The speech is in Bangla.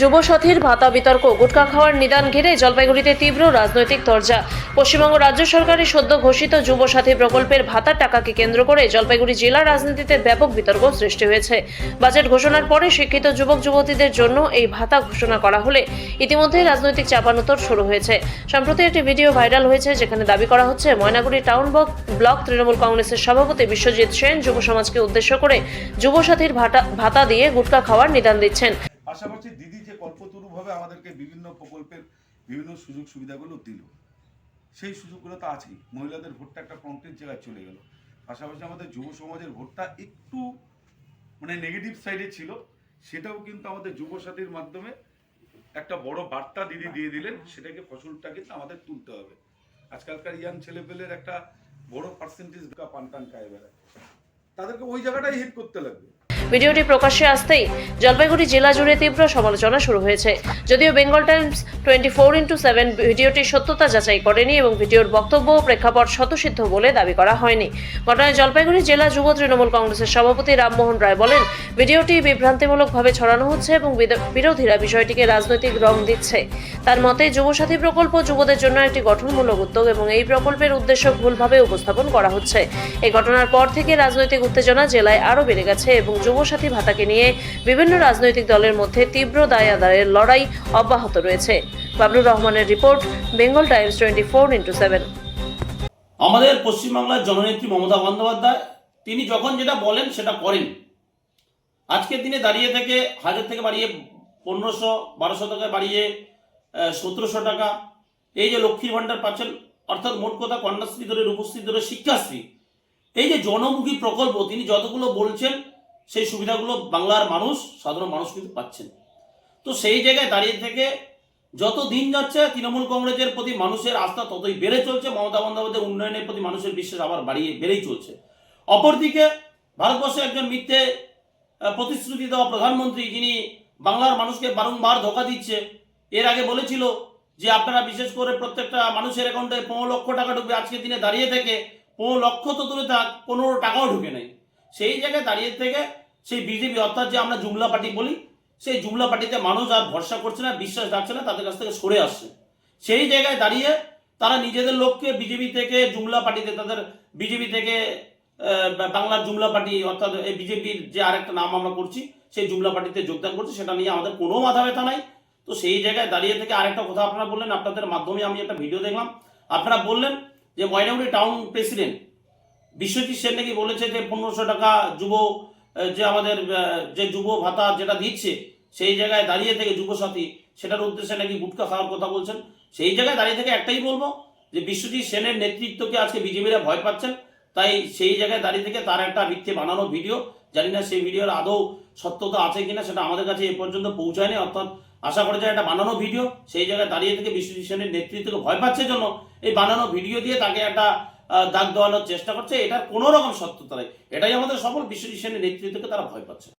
যুবসাথীর ভাতা বিতর্ক গুটকা খাওয়ার নিদান ঘিরে জলপাইগুড়িতে তীব্র রাজনৈতিক তরজা পশ্চিমবঙ্গ রাজ্য সরকারের সদ্য ঘোষিত যুবসাথী প্রকল্পের ভাতার টাকাকে কেন্দ্র করে জলপাইগুড়ি জেলা রাজনীতিতে ব্যাপক বিতর্ক সৃষ্টি হয়েছে। বাজেট ঘোষণার পরে শিক্ষিত যুবক যুবতীদের জন্য এই ভাতা ঘোষণা করা হলে ইতিমধ্যে রাজনৈতিক চাপানোতর শুরু হয়েছে। সম্প্রতি একটি ভিডিও ভাইরাল হয়েছে, যেখানে দাবি করা হচ্ছে ময়নাগুড়ি টাউন ব্লক তৃণমূল কংগ্রেসের সভাপতি বিশ্বজিৎ সেন যুব সমাজকে উদ্দেশ্য করে যুবসাথীর ভাতা ভাতা দিয়ে গুটকা খাওয়ার নিদান দিচ্ছেন। পাশাপাশি দিদি কল্পতরুভাবে আমাদেরকে বিভিন্ন প্রকল্পের বিভিন্ন সুযোগ সুবিধাগুলো দিল। সেই সুযোগগুলো তো আছেই। মহিলাদের ভোটটা একটা ফ্রন্টের জায়গায় চলে গেল। পাশাপাশি আমাদের যুব সমাজের ভোটটা একটু মানে নেগেটিভ সাইডে ছিল। সেটাও কিন্তু আমাদের যুব সাথীর মাধ্যমে একটা বড় বার্তা দিদি দিয়ে দিলেন। সেটাকে ফসলটা কিন্তু আমাদের তুলতে হবে। আজকালকার ইয়াং ছেলেপেলের একটা বড় পার্সেন্টেজ পান টান খায় বেড়ায় তাদেরকে ওই জায়গাটাই হিট করতে লাগবে। ভিডিওটি প্রকাশ্যে আসতেই জলপাইগুড়ি জেলা জুড়ে তীব্র সমালোচনা শুরু হয়েছে। যদিও Bengal Times twenty four into seven ভিডিওটির সত্যতা যাচাই করেনি এবং ভিডিওর বক্তব্য ও প্রেক্ষাপট শতসিদ্ধ বলে দাবি করা হয়নি। ঘটনায় জলপাইগুড়ি জেলা যুব তৃণমূল কংগ্রেসের সভাপতি রামমোহন রায় বলেন, ভিডিওটি বিভ্রান্তিমূলকভাবে ছড়ানো হচ্ছে এবং বিরোধীরা বিষয়টিকে রাজনৈতিক রং দিচ্ছে। তার মতে, যুবসাথী প্রকল্প যুবদের জন্য একটি গঠনমূলক উদ্যোগ এবং এই প্রকল্পের উদ্দেশ্য ভুলভাবে উপস্থাপন করা হচ্ছে। এই ঘটনার পর থেকে রাজনৈতিক উত্তেজনা জেলায় আরও বেড়ে গেছে এবং যুবসাথী ভাতাকে নিয়ে বিভিন্ন রাজনৈতিক দলের মধ্যে তীব্র দায় আদায়ের লড়াই অব্যাহত রয়েছে। বাবলুর রহমানের report, Bengal Times twenty four into seven. আমাদের পশ্চিমবাংলার জননেত্রী মমতা বন্দ্যোপাধ্যায়, তিনি যখন যেটা বলেন সেটা করেন। আজকের দিনে দাঁড়িয়ে থেকে হাজার থেকে বাড়িয়ে পনেরোশো, বারোশো টাকা বাড়িয়ে সতেরোশো টাকা, এই যে লক্ষ্মীর ভাণ্ডার পাচ্ছেন, অর্থাৎ মোট কথা কন্যাশ্রী ধরে রূপশ্রী ধরে শিক্ষাশ্রী, এই যে জনমুখী প্রকল্প, তিনি যতগুলো বলছেন সেই সুবিধাগুলো বাংলার মানুষ, সাধারণ মানুষ কিন্তু পাচ্ছেন। তো সেই জায়গায় দাঁড়িয়ে থেকে যত দিন যাচ্ছে, তৃণমূল কংগ্রেসের প্রতি মানুষের আস্থা ততই বেড়ে চলছে, মমতা বন্দ্যোপাধ্যায়ের উন্নয়নের প্রতি মানুষের বিশ্বাস আবার বাড়িয়ে, বেড়েই চলছে। অপরদিকে ভারতবর্ষে একজন মিথ্যে প্রতিশ্রুতি দেওয়া প্রধানমন্ত্রী, যিনি বাংলার মানুষকে বারংবার ধোকা দিচ্ছে, এর আগে বলেছিল যে আপনারা বিশেষ করে প্রত্যেকটা মানুষের অ্যাকাউন্টে পনেরো লক্ষ টাকা ঢুকবে। আজকের দিনে দাঁড়িয়ে থেকে পনেরো লক্ষ তো দূরে থাক, পনেরো টাকাও ঢুকে নেই। সেই জায়গায় দাঁড়িয়ে থেকে সেই বিজেপি, অর্থাৎ যে আমরা জুমলা পার্টি বলি, সেই জুমলা পার্টিতে মানুষ আর ভরসা করছে না, বিশ্বাস রাখছে না, তাদের কাছ থেকে সরে আসছে। সেই জায়গায় দাঁড়িয়ে তারা নিজেদের লোককে বিজেপি থেকে জুমলা পার্টিতে, তাদের বিজেপি থেকে বাংলার জুমলা পার্টি, অর্থাৎ এই বিজেপির যে আরেকটা নাম আমরা করছি, সেই জুমলা পার্টিতে যোগদান করছে, সেটা নিয়ে আমাদের কোনো মাথা ব্যথা নাই। তো সেই জায়গায় দাঁড়িয়ে থেকে আরেকটা কথা আপনারা বললেন, আপনাদের মাধ্যমে আমি একটা ভিডিও দেখলাম। আপনারা বললেন যে ময়নাগুড়ি টাউন প্রেসিডেন্ট বিশ্বজিৎ সেন নাকি বলেছে যে পনেরোশো টাকা যুব যে আমাদের যে যুব ভাতা যেটা দিচ্ছে, সেই জায়গায় দাঁড়িয়ে থেকে যুবসাথী সেটার উদ্দেশ্যে নাকি গুটকা খাওয়ার কথা বলছেন। সেই জায়গায় দাঁড়িয়ে থেকে একটাই বলব যে বিশ্বজিৎ সেনের নেতৃত্বকে আজকে বিজেপিরা ভয় পাচ্ছেন তাই সেই জায়গায় দাঁড়িয়ে থেকে তার একটা মিথ্যে বানানো ভিডিও, জানি না সেই ভিডিওর আদৌ সত্যতা আছে কিনা, সেটা আমাদের কাছে এ পর্যন্ত পৌঁছায়নি, অর্থাৎ আশা করা যায় একটা বানানো ভিডিও, সেই জায়গায় দাঁড়িয়ে থেকে বিশ্বজিৎ সেনের নেতৃত্বকে ভয় পাচ্ছে জন্য এই বানানো ভিডিও দিয়ে তাকে একটা দাগ দেওয়ানোর চেষ্টা করছে, এটার কোনো রকম সত্যতা নেই। এটাই আমাদের সফল বিশ্ব নেতৃত্বকে তারা ভয় পাচ্ছে।